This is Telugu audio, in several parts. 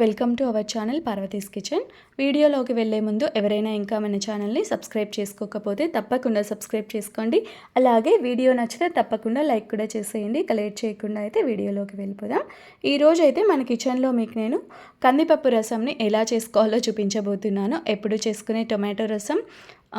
Welcome to our channel Parvathi's kitchen. వీడియోలోకి వెళ్ళే ముందు ఎవరైనా ఇంకా మన ఛానల్ని సబ్స్క్రైబ్ చేసుకోకపోతే తప్పకుండా సబ్స్క్రైబ్ చేసుకోండి. అలాగే వీడియో నచ్చితే తప్పకుండా లైక్ కూడా చేసేయండి. ఇక లేట్ చేయకుండా అయితే వీడియోలోకి వెళ్ళిపోదాం. ఈరోజు అయితే మన కిచెన్లో మీకు నేను కందిపప్పు రసంని ఎలా చేసుకోవాలో చూపించబోతున్నాను. ఎప్పుడు చేసుకునే టొమాటో రసం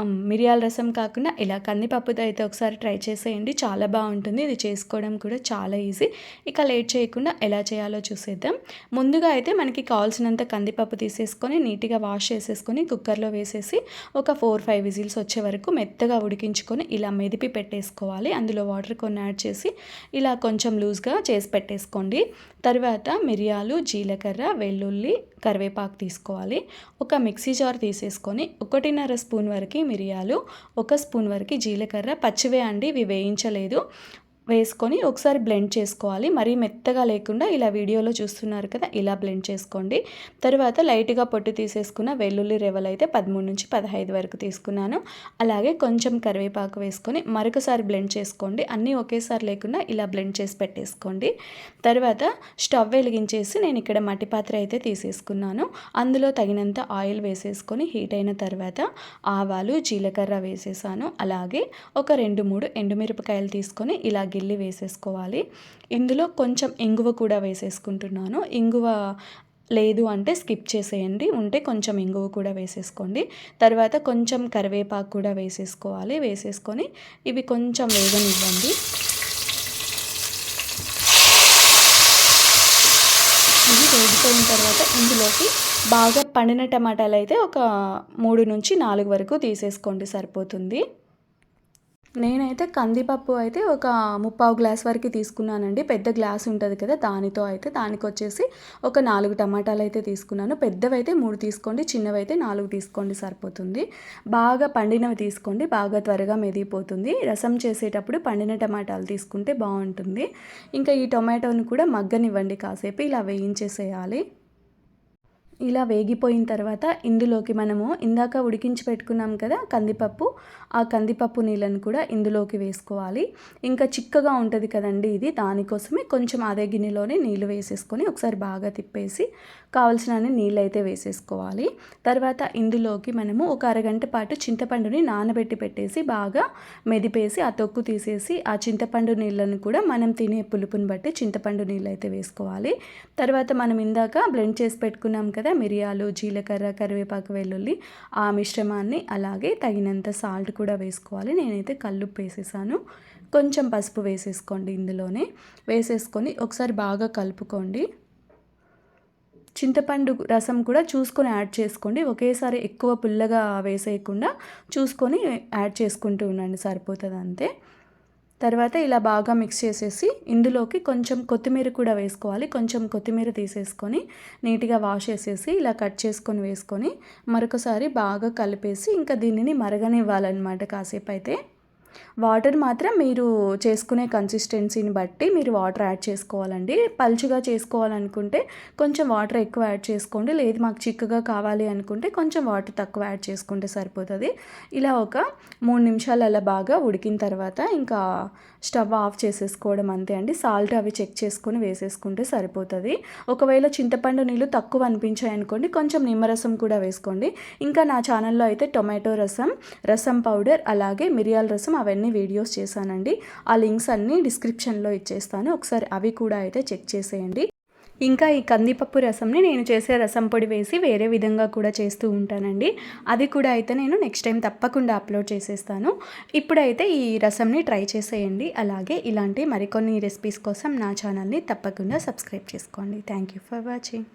మిరియాల రసం కాకుండా ఇలా కందిపప్పుతో అయితే ఒకసారి ట్రై చేసేయండి. చాలా బాగుంటుంది. ఇది చేసుకోవడం కూడా చాలా ఈజీ. ఇక లేట్ చేయకుండా ఎలా చేయాలో చూసేద్దాం. ముందుగా అయితే మనకి కావాల్సినంత కందిపప్పు తీసేసుకొని నీట్గా వాష్ చేసేసుకొని కుక్కర్లో వేసేసి ఒక ఫోర్ ఫైవ్ విజిల్స్ వచ్చే వరకు మెత్తగా ఉడికించుకొని ఇలా మెదిపి పెట్టేసుకోవాలి. అందులో వాటర్ కొన్ని యాడ్ చేసి ఇలా కొంచెం లూజ్గా చేసి పెట్టేసుకోండి. తర్వాత మిరియాలు జీలకర్ర వెల్లుల్లి కరివేపాకు తీసుకోవాలి. ఒక మిక్సీ జార్ తీసేసుకొని ఒకటిన్నర స్పూన్ వరకు మిరియాలు ఒక స్పూన్ వరకు జీలకర్ర పచ్చివే అండి ఇవి వేయించలేదు. వేసుకొని ఒకసారి బ్లెండ్ చేసుకోవాలి. మరీ మెత్తగా లేకుండా ఇలా వీడియోలో చూస్తున్నారు కదా ఇలా బ్లెండ్ చేసుకోండి. తర్వాత లైట్గా పొట్టు తీసేసుకున్న వెల్లుల్లి రెవలు అయితే పదమూడు నుంచి పదహైదు వరకు తీసుకున్నాను. అలాగే కొంచెం కరివేపాకు వేసుకొని మరొకసారి బ్లెండ్ చేసుకోండి. అన్నీ ఒకేసారి లేకుండా ఇలా బ్లెండ్ చేసి పెట్టేసుకోండి. తర్వాత స్టవ్ వెలిగించేసి నేను ఇక్కడ మట్టి పాత్ర అయితే తీసేసుకున్నాను. అందులో తగినంత ఆయిల్ వేసేసుకొని హీట్ అయిన తర్వాత ఆవాలు జీలకర్ర వేసేసాను. అలాగే ఒక రెండు మూడు ఎండుమిరపకాయలు తీసుకొని ఇలా గిల్లి వేసేసుకోవాలి. ఇందులో కొంచెం ఇంగువ కూడా వేసేసుకుంటున్నాను. ఇంగువ లేదు అంటే స్కిప్ చేసేయండి. ఉంటే కొంచెం ఇంగువ కూడా వేసేసుకోండి. తర్వాత కొంచెం కరివేపాకు కూడా వేసేసుకోవాలి. వేసేసుకొని ఇవి కొంచెం వేగనివ్వండి. ఇవి వేగిపోయిన తర్వాత ఇందులోకి బాగా పండిన టమాటాలు అయితే ఒక మూడు నుంచి నాలుగు వరకు తీసేసుకోండి. సరిపోతుంది. నేనైతే కందిపప్పు అయితే ఒక ముప్పావు గ్లాస్ వరకు తీసుకున్నానండి. పెద్ద గ్లాస్ ఉంటుంది కదా దానితో అయితే దానికి వచ్చేసి ఒక నాలుగు టమాటాలు అయితే తీసుకున్నాను. పెద్దవైతే మూడు తీసుకోండి చిన్నవైతే నాలుగు తీసుకోండి సరిపోతుంది. బాగా పండినవి తీసుకోండి బాగా త్వరగా మెదిగిపోతుంది. రసం చేసేటప్పుడు పండిన టమాటాలు తీసుకుంటే బాగుంటుంది. ఇంకా ఈ టొమాటోని కూడా మగ్గనివ్వండి కాసేపు ఇలా వేయించేసేయాలి. ఇలా వేగిపోయిన తర్వాత ఇందులోకి మనము ఇందాక ఉడికించి పెట్టుకున్నాం కదా కందిపప్పు ఆ కందిపప్పు నీళ్ళను కూడా ఇందులోకి వేసుకోవాలి. ఇంకా చిక్కగా ఉంటుంది కదండి ఇది దానికోసమే కొంచెం అదే గిన్నెలోనే నీళ్ళు వేసేసుకొని ఒకసారి బాగా తిప్పేసి కావలసిన నీళ్ళు అయితే వేసేసుకోవాలి. తర్వాత ఇందులోకి మనము ఒక అరగంట పాటు చింతపండుని నానబెట్టి పెట్టేసి బాగా మెదిపేసి ఆ తొక్కు తీసేసి ఆ చింతపండు నీళ్ళను కూడా మనం తినే పులుపుని బట్టి చింతపండు నీళ్ళు అయితే వేసుకోవాలి. తర్వాత మనం ఇందాక బ్లెండ్ చేసి పెట్టుకున్నాం కదా కదా మిరియాలు జీలకర్ర కరివేపాకు వెల్లుల్లి ఆ మిశ్రమాన్ని అలాగే తగినంత సాల్ట్ కూడా వేసుకోవాలి. నేనైతే కల్లుప్పు వేసేసాను. కొంచెం పసుపు వేసేసుకోండి ఇందులోనే. వేసేసుకొని ఒకసారి బాగా కలుపుకోండి. చింతపండు రసం కూడా చూసుకొని యాడ్ చేసుకోండి. ఒకేసారి ఎక్కువ పుల్లగా వేసేయకుండా చూసుకొని యాడ్ చేసుకుంటూ ఉండండి సరిపోతుంది అంతే. తర్వాత ఇలా బాగా మిక్స్ చేసేసి ఇందులోకి కొంచెం కొత్తిమీర కూడా వేసుకోవాలి. కొంచెం కొత్తిమీర తీసేసుకొని నీట్గా వాష్ చేసేసి ఇలా కట్ చేసుకొని వేసుకొని మరొకసారి బాగా కలిపేసి ఇంకా దీనిని మరగనివ్వాలన్నమాట కాసేపు అయితే. వాటర్ మాత్రం మీరు చేసుకునే కన్సిస్టెన్సీని బట్టి మీరు వాటర్ యాడ్ చేసుకోవాలండి. పలుచుగా చేసుకోవాలనుకుంటే కొంచెం వాటర్ ఎక్కువ యాడ్ చేసుకోండి. లేదు మాకు చిక్కగా కావాలి అనుకుంటే కొంచెం వాటర్ తక్కువ యాడ్ చేసుకుంటే సరిపోతుంది. ఇలా ఒక మూడు నిమిషాలు అలా బాగా ఉడికిన తర్వాత ఇంకా స్టవ్ ఆఫ్ చేసేసుకోవడం అంతే అండి. సాల్ట్ అవి చెక్ చేసుకొని వేసేసుకుంటే సరిపోతుంది. ఒకవేళ చింతపండు నీళ్ళు తక్కువ అనిపించాయి అనుకోండి కొంచెం నిమ్మరసం కూడా వేసుకోండి. ఇంకా నా ఛానల్లో అయితే టొమాటో రసం రసం పౌడర్ అలాగే మిరియాల రసం అవన్నీ వీడియోస్ చేశానండి. ఆ లింక్స్ అన్నీ డిస్క్రిప్షన్లో ఇచ్చేస్తాను. ఒకసారి అవి కూడా అయితే చెక్ చేసేయండి. ఇంకా ఈ కందిపప్పు రసంని నేను చేసే రసం పొడి వేసి వేరే విధంగా కూడా చేస్తూ ఉంటానండి. అది కూడా అయితే నేను నెక్స్ట్ టైం తప్పకుండా అప్లోడ్ చేసేస్తాను. ఇప్పుడైతే ఈ రసంని ట్రై చేసేయండి. అలాగే ఇలాంటి మరికొన్ని రెసిపీస్ కోసం నా ఛానల్ని తప్పకుండా సబ్స్క్రైబ్ చేసుకోండి. Thank you for watching.